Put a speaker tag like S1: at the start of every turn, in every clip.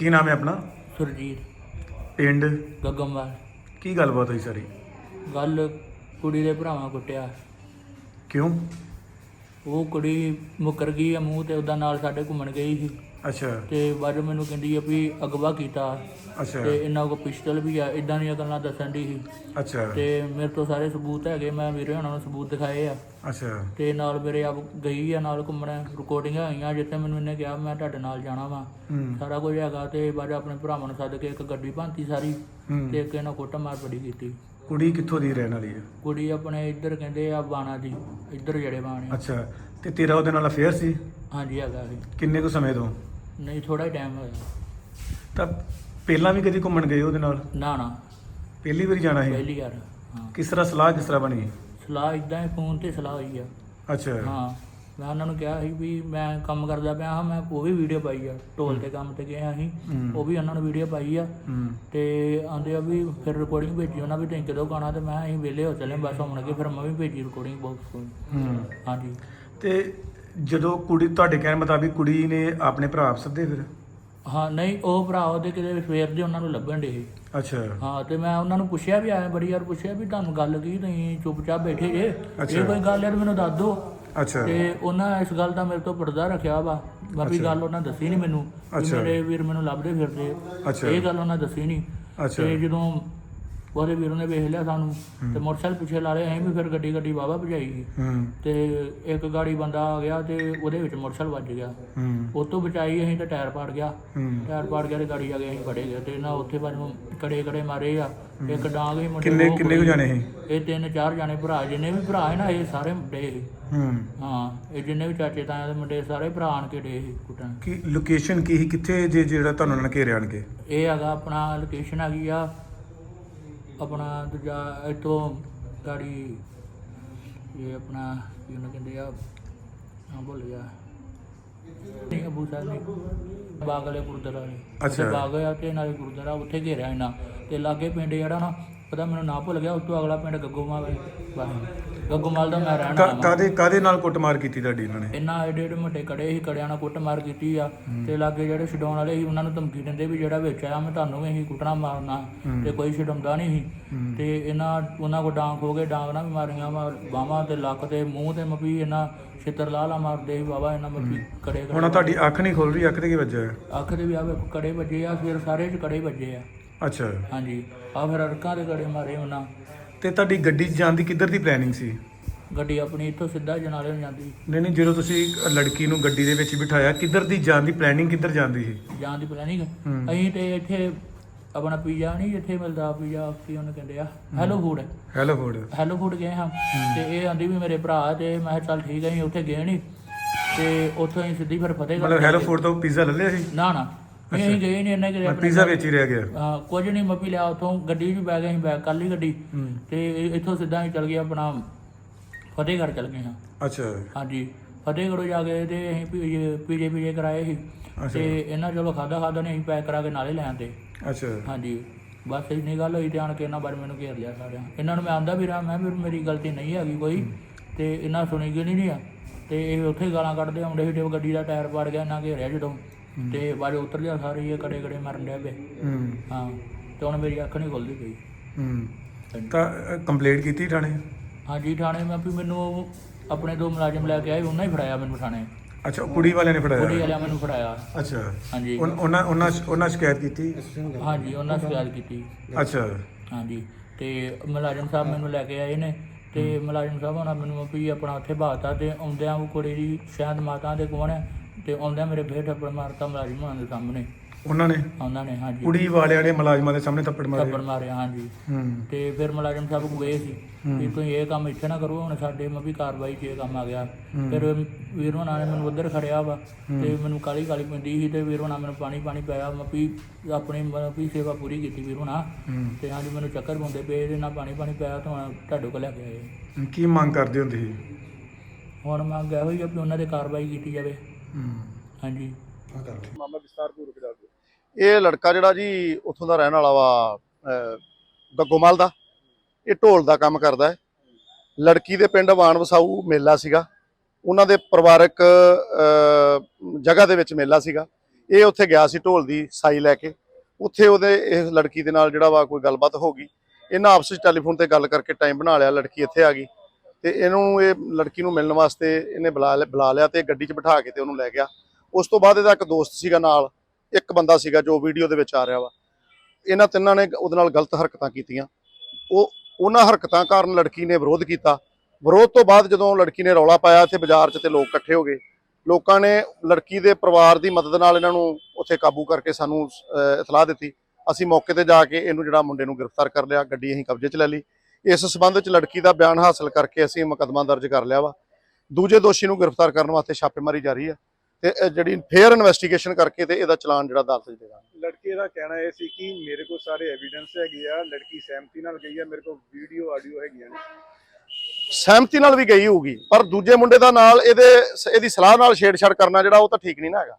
S1: ਕੀ ਨਾਮ ਹੈ ਆਪਣਾ?
S2: ਸੁਰਜੀਤ।
S1: ਪਿੰਡ?
S2: ਗੱਗਮਵਾਲ
S1: ਕੀ ਗੱਲਬਾਤ ਹੋਈ ਸਾਰੀ?
S2: ਗੱਲ ਕੁੜੀ ਦੇ ਭਰਾਵਾਂ ਕੁੱਟਿਆ।
S1: ਕਿਉਂ?
S2: ਉਹ ਕੁੜੀ ਮੁੱਕਰ ਗਈ ਆ ਮੂੰਹ ਤੇ ਉਹਦਾ ਨਾਲ ਸਾਡੇ ਘੁੰਮਣ ਗਈ ਸੀ।
S1: ਅੱਛਾ।
S2: ਤੇ ਬਾਅਦ ਚੋਂ ਮੈਨੂੰ ਕਹਿੰਦੀ ਆ ਵੀ ਅਗਵਾ ਕੀਤਾ।
S1: ਅੱਛਾ।
S2: ਤੇ ਇਹਨਾਂ ਕੋਲ ਪਿਸਟਲ ਵੀ ਆ ਇਦਾਂ ਦੀਆਂ ਗੱਲਾਂ ਦੱਸਣ ਦੀ ਸੀ।
S1: ਅੱਛਾ।
S2: ਤੇ ਮੇਰੇ ਤੋਂ ਸਾਰੇ ਸਬੂਤ ਹੈਗੇ ਮੈਂ ਵੀਰੇ ਉਹਨਾਂ ਨੂੰ ਸਬੂਤ ਦਿਖਾਏ ਆ।
S1: ਅੱਛਾ।
S2: ਤੇ ਨਾਲ ਮੇਰੇ ਆਪ ਗਈ ਆ ਨਾਲ ਘੁੰਮਣ ਰਿਕਾਰਡਿੰਗਾਂ ਆਈਆਂ ਜਿੱਥੇ ਮੈਨੂੰ ਇਹਨੇ ਕਿਹਾ ਮੈਂ ਤੁਹਾਡੇ ਨਾਲ ਜਾਣਾ ਵਾ।
S1: ਹੂੰ।
S2: ਸਾਰਾ ਕੁਝ ਹੈਗਾ ਤੇ ਬਾਅਦ 'ਚ ਆਪਣੇ ਭਰਾਵਾਂ ਨੂੰ ਸੱਦ ਕੇ ਇੱਕ ਗੱਡੀ ਭਾਂਤੀ ਸਾਰੀ
S1: ਹੂੰ।
S2: ਤੇ ਇੱਕ ਇਹਨਾਂ ਕੁੱਟ ਮਾਰ ਬੜੀ ਕੀਤੀ।
S1: ਕੁੜੀ ਕਿੱਥੋਂ ਦੀ ਰਹਿਣ ਵਾਲੀ ਹੈ
S2: ਕੁੜੀ ਆਪਣੇ ਇੱਧਰ ਕਹਿੰਦੇ ਆ ਬਾਣਾ ਦੀ ਇੱਧਰ ਜਿਹੜੇ ਬਾਣੇ।
S1: ਅੱਛਾ। ਤੇ ਤੇਰਾ ਉਹਦੇ ਨਾਲ ਅਫੇਅਰ ਸੀ?
S2: ਹਾਂਜੀ ਹੈਗਾ ਸੀ।
S1: ਕਿੰਨੇ ਕੁ ਸਮੇਂ ਤੋਂ?
S2: ਨਹੀਂ ਥੋੜਾ ਹੀ ਟਾਈਮ ਹੋਇਆ।
S1: ਤਾਂ ਪਹਿਲਾਂ ਵੀ ਕਦੀ ਘੁੰਮਣ ਗਏ ਉਹਦੇ ਨਾਲ?
S2: ਨਾ ਨਾ।
S1: ਪਹਿਲੀ ਵਾਰੀ ਜਾਣਾ ਸੀ?
S2: ਪਹਿਲੀ ਵਾਰ ਹਾਂ।
S1: ਕਿਸ ਤਰ੍ਹਾਂ ਸਲਾਹ ਕਿਸ ਤਰ੍ਹਾਂ ਬਣੀ
S2: ਸਲਾਹ ਇਦਾਂ ਹੀ ਫੋਨ ਤੇ ਸਲਾਹ ਹੋਈ ਆ।
S1: ਅੱਛਾ।
S2: ਹਾਂ। ਮੈਂ ਉਹਨਾਂ ਨੂੰ ਕਿਹਾ ਸੀ ਵੀ ਮੈਂ ਕੰਮ ਕਰਦਾ ਪਿਆ ਹਾਂ ਮੈਂ ਉਹ ਵੀ ਵੀਡੀਓ ਪਾਈ ਆ ਢੋਲ ਤੇ ਕੰਮ ਤੇ ਗਏ ਅਸੀਂ।
S1: ਹੂੰ।
S2: ਉਹ ਵੀ ਉਹਨਾਂ ਨੂੰ ਵੀਡੀਓ ਪਾਈ ਆ।
S1: ਹੂੰ।
S2: ਤੇ ਆਂਦੇ ਆ ਵੀ ਫਿਰ ਰਿਕਾਰਡਿੰਗ ਭੇਜੀ ਉਹਨਾਂ ਵੀ ਤੁਸੀਂ ਕਦੋਂ ਗਾਣਾ ਤੇ ਮੈਂ ਅਸੀਂ ਵਿਹਲੇ ਹੋ ਚੱਲੇ ਬਸ ਆਉਣਗੇ ਫਿਰ ਮੈਂ ਵੀ ਭੇਜੀ ਰਿਕਾਰਡਿੰਗ ਬਾਕਸ ਕੋਲ।
S1: ਹੂੰ।
S2: ਹਾਂਜੀ।
S1: ਤੇ ਜਦੋਂ ਕੁੜੀ ਤੁਹਾਡੇ ਕਹਿਣ ਮੁਤਾਬਿਕ ਕੁੜੀ ਨੇ ਆਪਣੇ ਭਰਾ ਆਪ ਸੱਦੇ ਫਿਰ?
S2: ਹਾਂ ਨਹੀਂ ਉਹ ਭਰਾ ਉਹਦੇ ਕਿਤੇ ਸਵੇਰ ਦੇ ਉਹਨਾਂ ਨੂੰ ਲੱਭਣ ਦੇ
S1: ਅੱਛਾ।
S2: ਹਾਂ ਤੇ ਮੈਂ ਉਹਨਾਂ ਨੂੰ ਪੁੱਛਿਆ ਵੀ ਆਇਆ ਬੜੀ ਵਾਰ ਪੁੱਛਿਆ ਵੀ ਤੁਹਾਨੂੰ ਗੱਲ ਕੀ ਤੁਸੀਂ ਚੁੱਪਚਾਪ ਬੈਠੇ ਜੇ। ਇਹ ਕੋਈ ਗੱਲ ਹੈ ਤਾਂ ਮੈਨੂੰ ਦੱਸ ਦਿਓ।
S1: ਅੱਛਾ।
S2: ਤੇ ਉਹਨਾਂ ਇਸ ਗੱਲ ਦਾ ਮੇਰੇ ਤੋਂ ਪਰਦਾ ਰੱਖਿਆ ਵਾ। ਬਾਕੀ ਗੱਲ ਉਹਨਾਂ ਦੱਸੀ ਨਹੀਂ ਮੈਨੂੰ। ਮੇਰੇ ਵੀਰ ਮੈਨੂੰ ਲੱਭਦੇ ਫਿਰਦੇ। ਇਹ ਗੱਲ ਉਹਨਾਂ ਦੱਸੀ ਨਹੀਂ
S1: ਅੱਛਾ।
S2: ਤੇ ਜਦੋਂ ਉਹਦੇ ਵੀਰ ਨੇ ਵੇਖ ਲਿਆ ਸਾਨੂੰ ਤੇ ਮੋਟਰਸਾਈਕਲ ਪਿੱਛੇ ਲਾ ਲਏ ਅਸੀਂ ਵੀ ਫਿਰ ਗੱਡੀ ਗੱਡੀ ਵਾਵਾ ਭਜਾਈ ਤੇ ਇੱਕ ਗਾੜੀ ਬੰਦਾ ਆ ਗਿਆ ਤੇ ਉਹਦੇ ਵਿੱਚ ਮੋਟਰਸਾਈਕਲ ਵੱਜ ਗਿਆ। ਉਹ ਤੋਂ ਬਚਾਈ ਅਸੀਂ ਤਾਂ ਟਾਇਰ ਪਾੜ ਗਿਆ। ਟਾਇਰ ਪਾੜ ਗਿਆ ਤੇ ਗਾੜੀ ਆ ਗਈ ਅਸੀਂ ਫੜੇ ਗਏ ਤੇ ਨਾ ਉੱਥੇ ਬਾਜੂ ਕੜੇ ਕੜੇ ਮਾਰੇ ਆ। ਇੱਕ ਡਾਂਗ ਹੀ ਮੁੰਡੇ
S1: ਕਿੰਨੇ ਕਿੰਨੇ ਕੁ ਜਾਣੇ ਸੀ?
S2: ਇਹ ਤਿੰਨ ਚਾਰ ਜਾਣੇ ਭਰਾ ਜਿੰਨੇ ਵੀ ਭਰਾ ਹੈ ਨਾ ਇਹ ਸਾਰੇ ਮੁੰਡੇ ਸੀ।
S1: ਹੂੰ।
S2: ਹਾਂ ਇਹ ਜਿੰਨੇ ਵੀ ਚਾਚੇ ਤਾਇਆ ਦੇ ਮੁੰਡੇ ਸਾਰੇ ਭਰਾ ਆਣ ਕੇ ਡੇ ਕੁੱਟਣ।
S1: ਕੀ ਲੋਕੇਸ਼ਨ ਕੀ ਸੀ? ਕਿੱਥੇ ਜੇ ਜਿਹੜਾ ਤੁਹਾਨੂੰ ਉਹਨਾਂ ਨੇ ਘੇਰਿਆ
S2: ਇਹ ਹੈਗਾ ਆਪਣਾ ਲੋਕੇਸ਼ਨ ਹੈਗੀ ਆ ਆਪਣਾ ਦੂਜਾ ਇੱਥੋਂ ਗਾੜੀ ਇਹ ਆਪਣਾ ਕੀ ਉਹਨੂੰ ਕਹਿੰਦੇ ਆ ਹਾਂ ਭੁੱਲ ਗਿਆ। ਨਹੀਂ ਅਬੂ ਸਾਹਿਬ ਨਹੀਂ। ਬਾਗ ਵਾਲੇ ਗੁਰਦੁਆਰਾ ਨੇ
S1: ਅੱਛਾ।
S2: ਬਾਗ ਆ ਤੇ ਨਾਲੇ ਗੁਰਦੁਆਰਾ ਉੱਥੇ ਘੇਰਿਆ ਇਹਨਾਂ। ਤੇ ਲਾਗੇ ਪਿੰਡ ਜਿਹੜਾ ਨਾ ਪਤਾ ਮੈਨੂੰ ਨਾ ਭੁੱਲ ਗਿਆ ਉਸ ਤੋਂ ਅਗਲਾ ਪਿੰਡ ਗੱਗੋਮਾਲ ਹੈ। ਬਸ। ਗੱਗੋਮਾਲ ਦਾ ਮੈਂ ਰਹਿਣਾ।
S1: ਕਾਦੇ ਕਾਦੇ ਨਾਲ ਕੁੱਟਮਾਰ ਕੀਤੀ ਤੁਹਾਡੀ ਇਹਨਾਂ ਨੇ?
S2: ਇਹਨਾਂ ਏਡੇ ਏਡੇ ਮੋਟੇ ਕੜੇ ਸੀ ਕੜਿਆਂ ਨਾਲ ਕੁੱਟਮਾਰ ਕੀਤੀ ਆ। ਤੇ ਲਾਗੇ ਜਿਹੜੇ ਛਡਾਉਣ ਵਾਲੇ ਸੀ ਉਹਨਾਂ ਨੂੰ ਧਮਕੀ ਦਿੰਦੇ ਵੀ ਜਿਹੜਾ ਵਿੱਚ ਆਇਆ ਮੈਂ ਤੁਹਾਨੂੰ ਵੀ ਅਸੀਂ ਕੁੱਟਣਾ ਮਾਰਨਾ। ਤੇ ਕੋਈ ਛਡਾਉਂਦਾ ਨਹੀਂ ਸੀ। ਤੇ ਇਹਨਾਂ ਉਹਨਾਂ ਕੋ ਡਾਂਗ ਹੋ ਗਏ ਡਾਂਗ ਨਾਲ ਵੀ ਮਾਰੀਆਂ ਬਾਹਾਂ ਤੇ ਲੱਕ ਤੇ ਮੂੰਹ ਤੇ ਮਪੀ ਇਹਨਾਂ ਛਿੱਤਰ ਲਾ ਲਾ ਮਾਰਦੇ ਸੀ ਬਾਬਾ ਇਹਨਾਂ ਮਪੀ ਕੜੇ
S1: ਹੁਣ ਤੁਹਾਡੀ ਅੱਖ ਨਹੀਂ ਖੁੱਲ ਰਹੀ ਅੱਖ ਤੇ ਕੀ ਵੱਜਿਆ?
S2: ਅੱਖ ਦੇ ਵੀ ਆਵੇ ਕੜੇ ਵੱਜੇ ਆ ਫਿਰ ਸਾਰੇ ਚ ਕੜੇ ਵੱਜੇ ਆ।
S1: ਅੱਛਾ।
S2: ਹਾਂਜੀ। ਆ ਫਿਰ ਅੜਕਾਂ ਦੇ ਕੜੇ ਮਾਰੇ ਉਹਨਾਂ।
S1: ਤੇ ਤੁਹਾਡੀ ਗੱਡੀ 'ਚ ਜਾਣ ਦੀ ਕਿੱਧਰ ਦੀ ਪਲੈਨਿੰਗ ਸੀ?
S2: ਗੱਡੀ ਆਪਣੀ ਇੱਥੋਂ ਸਿੱਧਾ ਜਨਾਲੇ ਨੂੰ ਜਾਂਦੀ
S1: ਨਹੀਂ ਨਹੀਂ ਜਦੋਂ ਤੁਸੀਂ ਲੜਕੀ ਨੂੰ ਗੱਡੀ ਦੇ ਵਿੱਚ ਬਿਠਾਇਆ ਕਿੱਧਰ ਦੀ ਜਾਣ ਦੀ ਪਲੈਨਿੰਗ ਕਿੱਧਰ ਜਾਂਦੀ ਸੀ?
S2: ਜਾਣ ਦੀ ਪਲੈਨਿੰਗ
S1: ਹੂੰ।
S2: ਅਸੀਂ ਤੇ ਇੱਥੇ ਆਪਣਾ ਪੀਜ਼ਾ ਨਹੀਂ ਇੱਥੇ ਮਿਲਦਾ ਪੀਜ਼ਾ ਕੀ ਉਹਨੂੰ ਕਹਿੰਦੇ ਆ? Hello food
S1: hello Ford
S2: hello food ਗਏ ਹਾਂ। ਤੇ ਇਹ ਆਂਦੀ ਵੀ ਮੇਰੇ ਭਰਾ ਤੇ ਮੈਂ ਕਿਹਾ ਚੱਲ ਠੀਕ ਹੈ ਅਸੀਂ ਉੱਥੇ ਗਏ ਨਹੀਂ ਤੇ ਉੱਥੋਂ ਅਸੀਂ ਸਿੱਧੀ ਫਿਰ ਫਤਿਹਗੜ੍ਹ
S1: ਮਤਲਬ ਹੈਲੋ ਫੋਰਡ ਤੋਂ ਪੀਜ਼ਾ ਲੈ ਲਿਆ ਸੀ?
S2: ਨਾ ਨਾ। ਨਹੀਂ, ਅਸੀਂ ਗਏ ਨਹੀਂ ਇੰਨੇ ਕਿ
S1: ਪੀਜ਼ਾ ਵਿੱਚ ਹੀ ਰਹਿ ਗਿਆ।
S2: ਹਾਂ ਕੁਝ ਨਹੀਂ ਮੱਪੀ ਲਿਆ ਉੱਥੋਂ ਗੱਡੀ 'ਚ ਬੈ ਗਏ ਅਸੀਂ ਬੈਗ ਕਰ ਲਈ ਗੱਡੀ।
S1: ਹੂੰ।
S2: ਤੇ ਇੱਥੋਂ ਸਿੱਧਾ ਅਸੀਂ ਚੱਲ ਗਏ ਆਪਣਾ ਫਤਿਹਗੜ੍ਹ ਚੱਲ ਗਏ ਹਾਂ।
S1: ਅੱਛਾ।
S2: ਹਾਂਜੀ ਫਤਿਹਗੜ੍ਹ ਜਾ ਕੇ ਤੇ ਅਸੀਂ ਪੀਜੇ ਪੀਜੇ ਪੀਜੇ ਕਰਾਏ ਸੀ। ਤੇ ਇਹਨਾਂ ਚਲੋ ਖਾਦਾ ਖਾਦਾ ਨੇ ਅਸੀਂ ਪੈਕ ਕਰਾ ਕੇ ਨਾਲੇ ਲੈ ਆਂਦੇ
S1: ਅੱਛਾ।
S2: ਹਾਂਜੀ ਬਸ ਇੰਨੀ ਗੱਲ ਹੋਈ ਤੇ ਆਣ ਕੇ ਇਹਨਾਂ ਬਾਰੇ ਮੈਨੂੰ ਘੇਰ ਲਿਆ ਸਾਰਿਆਂ। ਇਹਨਾਂ ਨੂੰ ਮੈਂ ਆਂਦਾ ਵੀ ਰਹਾ ਮੈਂ ਵੀ ਮੇਰੀ ਗਲਤੀ ਨਹੀਂ ਹੈਗੀ ਕੋਈ। ਤੇ ਇਹਨਾਂ ਸੁਣੀ ਗਈ ਨਹੀਂ ਆ ਤੇ ਇਹ ਉੱਥੇ ਗਾਲਾਂ ਕੱਢਦੇ ਆਉਂਦੇ ਸੀ ਤੇ ਉਹ ਗੱਡੀ ਦਾ ਟਾਇਰ ਪਾੜ ਗਿਆ ਇਹਨਾਂ ਘੇਰਿਆ ਜਦੋਂ। ਤੇ ਚੋਂ ਉਤਰ ਲਿਆ ਸਾਰੇ ਇਹ ਕੜੇ ਕੜੇ ਮਰਨ ਡਿਆ ਪਏ
S1: ਹੂੰ।
S2: ਹਾਂ ਤੇ ਹੁਣ ਮੇਰੀ ਅੱਖ ਨਹੀਂ ਖੁੱਲਦੀ ਪਈ।
S1: ਹੂੰ। ਤਾਂ ਕੰਪਲੇਂਟ ਕੀਤੀ ਥਾਣੇ?
S2: ਹਾਂਜੀ ਥਾਣੇ ਮੈਂ ਵੀ ਮੈਨੂੰ ਉਹ ਆਪਣੇ ਦੋ ਮੁਲਾਜ਼ਮ ਲੈ ਕੇ ਆਏ ਉਹਨਾਂ ਹੀ ਫੜਾਇਆ ਮੈਨੂੰ ਥਾਣੇ।
S1: ਅੱਛਾ ਉਹ ਕੁੜੀ ਵਾਲਿਆਂ ਨੇ
S2: ਕੁੜੀ
S1: ਫੜਾਇਆ
S2: ਵਾਲਿਆਂ ਮੈਨੂੰ ਫੜਾਇਆ।
S1: ਅੱਛਾ।
S2: ਹਾਂਜੀ।
S1: ਉਨ- ਉਹਨਾਂ ਉਹਨਾਂ ਉਹਨਾਂ ਸ਼ਿਕਾਇਤ ਕੀਤੀ?
S2: ਹਾਂਜੀ ਉਹਨਾਂ ਸ਼ਿਕਾਇਤ ਕੀਤੀ।
S1: ਅੱਛਾ।
S2: ਹਾਂਜੀ ਤੇ ਮੁਲਾਜ਼ਮ ਸਾਹਿਬ ਮੈਨੂੰ ਲੈ ਕੇ ਆਏ ਨੇ ਤੇ ਮੁਲਾਜ਼ਮ ਸਾਹਿਬ ਉਹਨਾਂ ਮੈਨੂੰ ਵੀ ਆਪਣਾ ਉੱਥੇ ਬਾਤਾ ਤੇ ਆਉਂਦਿਆਂ ਉਹ ਕੁੜੀ ਦੀ ਸ਼ਾਇਦ ਮਾਤਾ ਦੇ ਕੋਲ ਹੈ ਤੇ ਆਉਂਦਿਆਂ ਮੇਰੇ ਫੇਰ ਥੱਪੜ ਮਾਰਤਾ ਮੁਲਾਜ਼ਮ ਦੇ ਸਾਹਮਣੇ।
S1: ਉਹਨਾਂ ਨੇ?
S2: ਉਹਨਾਂ ਨੇ ਹਾਂਜੀ।
S1: ਕੁੜੀ ਵਾਲਿਆਂ ਨੇ ਮੁਲਾਜ਼ਮਾਂ ਦੇ ਸਾਹਮਣੇ ਥੱਪੜ ਮਾਰੇ।
S2: ਥੱਪੜ ਮਾਰਿਆ ਹਾਂਜੀ।
S1: ਹੂੰ।
S2: ਤੇ ਫਿਰ ਮੁਲਾਜ਼ਮ ਸਾਹਿਬ ਗਏ ਸੀ। ਵੀ ਤੁਸੀਂ ਇਹ ਕੰਮ ਇੱਥੇ ਨਾ ਕਰੋ ਹੁਣ ਸਾਡੇ ਮੈਂ ਵੀ ਕਾਰਵਾਈ 'ਚ ਇਹ ਕੰਮ ਆ ਗਿਆ। ਫਿਰ ਵੀਰ ਹੋਣਾ ਨੇ ਮੈਨੂੰ ਉੱਧਰ ਖੜਿਆ ਵਾ ਤੇ ਮੈਨੂੰ ਕਾਲੀ ਕਾਲੀ ਪੈਂਦੀ ਸੀ ਤੇ ਵੀਰ ਹੋਣਾ ਮੈਨੂੰ ਪਾਣੀ ਪਾਣੀ ਪਿਆ ਮੈਂ ਵੀ ਆਪਣੀ ਵੀ ਸੇਵਾ ਪੂਰੀ ਕੀਤੀ ਵੀਰ ਹੋਣਾ। ਤੇ ਹਾਂਜੀ ਮੈਨੂੰ ਚੱਕਰ ਪਾਉਂਦੇ ਪਏ ਇਹਦੇ ਨਾਲ ਪਾਣੀ ਪਾਣੀ ਪਿਆ ਤਾਂ ਤੁਹਾਡੇ ਕੋਲ ਲੈ ਕੇ ਆਏ।
S1: ਕੀ ਮੰਗ ਕਰਦੇ ਹੁੰਦੇ ਸੀ?
S2: ਹੁਣ ਮੈਂ ਗਿਆ ਹੋਈ ਆ ਵੀ ਉਹਨਾਂ ਤੇ ਕਾਰਵਾਈ ਕੀਤੀ ਜਾਵੇ। ਹਾਂਜੀ।
S3: ਇਹ ਲੜਕਾ ਜਿਹੜਾ ਜੀ ਉੱਥੋਂ ਦਾ ਰਹਿਣ ਵਾਲਾ ਵਾ ਗੱਗੋਮਲ ਦਾ। ਇਹ ਢੋਲ ਦਾ ਕੰਮ ਕਰਦਾ ਹੈ। ਲੜਕੀ ਦੇ ਪਿੰਡ ਵਾਣ ਵਸਾਊ ਮੇਲਾ ਸੀਗਾ। ਉਹਨਾਂ ਦੇ ਪਰਿਵਾਰਕ ਜਗ੍ਹਾ ਦੇ ਵਿੱਚ ਮੇਲਾ ਸੀਗਾ। ਇਹ ਉੱਥੇ ਗਿਆ ਸੀ ਢੋਲ ਦੀ ਸਾਈ ਲੈ ਕੇ। ਉੱਥੇ ਉਹਦੇ ਇਸ ਲੜਕੀ ਦੇ ਨਾਲ ਜਿਹੜਾ ਵਾ ਕੋਈ ਗੱਲਬਾਤ ਹੋ ਗਈ। ਇਹਨਾਂ ਆਪਸ ਵਿੱਚ ਟੈਲੀਫੋਨ ਤੇ ਗੱਲ ਕਰਕੇ ਟਾਈਮ ਬਣਾ ਲਿਆ। ਲੜਕੀ ਇੱਥੇ ਆ ਗਈ। ਤੇ ਇਹਨੂੰ ਇਹ ਲੜਕੀ ਨੂੰ ਮਿਲਣ ਵਾਸਤੇ ਇਹਨੇ ਬੁਲਾ ਲਿਆ- ਬੁਲਾ ਲਿਆ ਤੇ ਗੱਡੀ 'ਚ ਬਿਠਾ ਕੇ ਤੇ ਉਹਨੂੰ ਲੈ ਗਿਆ। ਉਸ ਤੋਂ ਬਾਅਦ ਇਹਦਾ ਇੱਕ ਦੋਸਤ ਸੀਗਾ ਨਾਲ, ਇੱਕ ਬੰਦਾ ਸੀਗਾ ਜੋ ਵੀਡੀਓ ਦੇ ਵਿੱਚ ਆ ਰਿਹਾ ਵਾ। ਇਹਨਾਂ ਤਿੰਨਾਂ ਨੇ ਉਹਦੇ ਨਾਲ ਗਲਤ ਹਰਕਤਾਂ ਕੀਤੀਆਂ। ਉਹ, ਉਹਨਾਂ ਹਰਕਤਾਂ ਕਾਰਨ ਲੜਕੀ ਨੇ ਵਿਰੋਧ ਕੀਤਾ। ਵਿਰੋਧ ਤੋਂ ਬਾਅਦ ਜਦੋਂ ਲੜਕੀ ਨੇ ਰੌਲਾ ਪਾਇਆ ਇੱਥੇ ਬਾਜ਼ਾਰ 'ਚ ਤੇ ਲੋਕ ਇਕੱਠੇ ਹੋ ਗਏ। ਲੋਕਾਂ ਨੇ ਲੜਕੀ ਦੇ ਪਰਿਵਾਰ ਦੀ ਮਦਦ ਨਾਲ ਇਹਨਾਂ ਨੂੰ ਉੱਥੇ ਕਾਬੂ ਕਰਕੇ ਸਾਨੂੰ ਇਤਲਾਹ ਦਿੱਤੀ। ਅਸੀਂ ਮੌਕੇ ਤੇ ਜਾ ਕੇ ਇਹਨੂੰ ਜਿਹੜਾ ਮੁੰਡੇ ਨੂੰ ਗ੍ਰਿਫਤਾਰ ਕਰ ਲਿਆ, ਗੱਡੀ ਅਸੀਂ ਕਬਜ਼ੇ 'ਚ ਲੈ ਲਈ। ਇਸ ਸਬੰਧ ਵਿੱਚ ਲੜਕੀ ਦਾ ਬਿਆਨ ਹਾਸਲ ਕਰਕੇ ਅਸੀਂ ਮੁਕੱਦਮਾ ਦਰਜ ਕਰ ਲਿਆ ਵਾ। ਦੂਜੇ ਦੋਸ਼ੀ ਨੂੰ ਗ੍ਰਿਫਤਾਰ ਕਰਨ ਵਾਸਤੇ ਛਾਪੇਮਾਰੀ ਜਾਰੀ ਹੈ ਤੇ ਜਿਹੜੀ ਫੇਅਰ ਇਨਵੈਸਟੀਗੇਸ਼ਨ ਕਰਕੇ ਤੇ ਇਹਦਾ ਚਲਾਨ ਜਿਹੜਾ ਅਦਾਲਤ 'ਚ ਦੇਗਾ।
S4: ਲੜਕੇ ਦਾ ਕਹਿਣਾ ਇਹ ਸੀ ਕਿ ਮੇਰੇ ਕੋਲ ਸਾਰੇ ਐਵੀਡੈਂਸ ਹੈਗੇ ਆ ਲੜਕੀ ਸਹਿਮਤੀ ਨਾਲ ਗਈ ਆ ਮੇਰੇ ਕੋਲ ਵੀਡੀਓ ਆਡੀਓ ਹੈਗੀਆਂ ਨੇ।
S3: ਸਹਿਮਤੀ ਨਾਲ ਵੀ ਗਈ ਹੋਊਗੀ ਪਰ ਦੂਜੇ ਮੁੰਡੇ ਦਾ ਨਾਲ ਇਹਦੇ ਇਹਦੀ ਸਲਾਹ ਨਾਲ ਛੇੜਛਾੜ ਕਰਨਾ ਜਿਹੜਾ ਉਹ ਤਾਂ ਠੀਕ ਨਹੀਂ ਨਾ ਹੈਗਾ।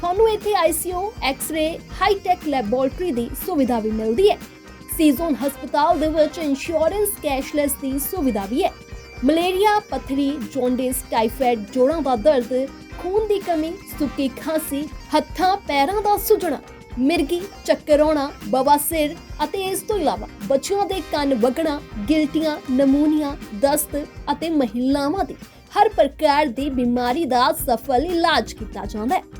S5: ਤੁਹਾਨੂੰ ਇੱਥੇ ICU x ray hi tech laboratory ਦੀ ਸੁਵਿਧਾ ਵੀ ਮਿਲਦੀ ਹੈ। ਸੀਜ਼ਨ ਹਸਪਤਾਲ ਦੇ ਵਿੱਚ ਇੰਸ਼ੋਰੈਂਸ ਕੈਸ਼ਲੈਸ ਦੀ ਸੁਵਿਧਾ ਵੀ ਹੈ। ਮਲੇਰੀਆ, ਪੱਥਰੀ ਜੌਂਡਿਸ ਟਾਈਫਾਇਡ ਜੋੜਾਂ ਦਾ ਦਰਦ, ਖੂਨ ਦੀ ਕਮੀ, ਸੁੱਕੀ ਖਾਂਸੀ, ਹੱਥਾਂ, ਪੈਰਾਂ ਦਾ ਸੁੱਜਣਾ, ਮਿਰਗੀ, ਚੱਕਰ ਆਉਣਾ ਬਵਾਸੀਰ ਅਤੇ ਇਸ ਤੋਂ ਇਲਾਵਾ ਬੱਚਿਆਂ ਦੇ ਕੰਨ ਵਗਣਾ, ਗਿਲਟੀਆਂ, ਨਮੂਨੀਆ, ਦਸਤ ਅਤੇ ਮਹਿਲਾਵਾਂ ਦੀ ਹਰ ਪ੍ਰਕਾਰ ਦੀ ਬਿਮਾਰੀ ਦਾ ਸਫਲ ਇਲਾਜ ਕੀਤਾ ਜਾਂਦਾ ਹੈ।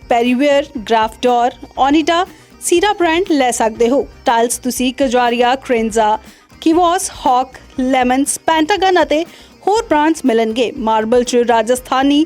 S6: ਪੈਰੀਵੇਅਰ ਗ੍ਰਾਫਡੋਰ ਓਨੀਡਾ ਸੀਰਾ ਬ੍ਰਾਂਡ ਲੈ ਸਕਦੇ ਹੋ। ਟਾਈਲਸ ਤੁਸੀਂ ਕਜਾਰੀਆ ਕ੍ਰੇਨਜ਼ਾ ਕਿਵੋਸ ਹੌਕ ਲੈਮਨਸ ਪੈਂਟਾਗਨ ਅਤੇ ਹੋਰ ਬ੍ਰਾਂਡਸ ਮਿਲਣਗੇ। ਮਾਰਬਲ ਚ ਰਾਜਸਥਾਨੀ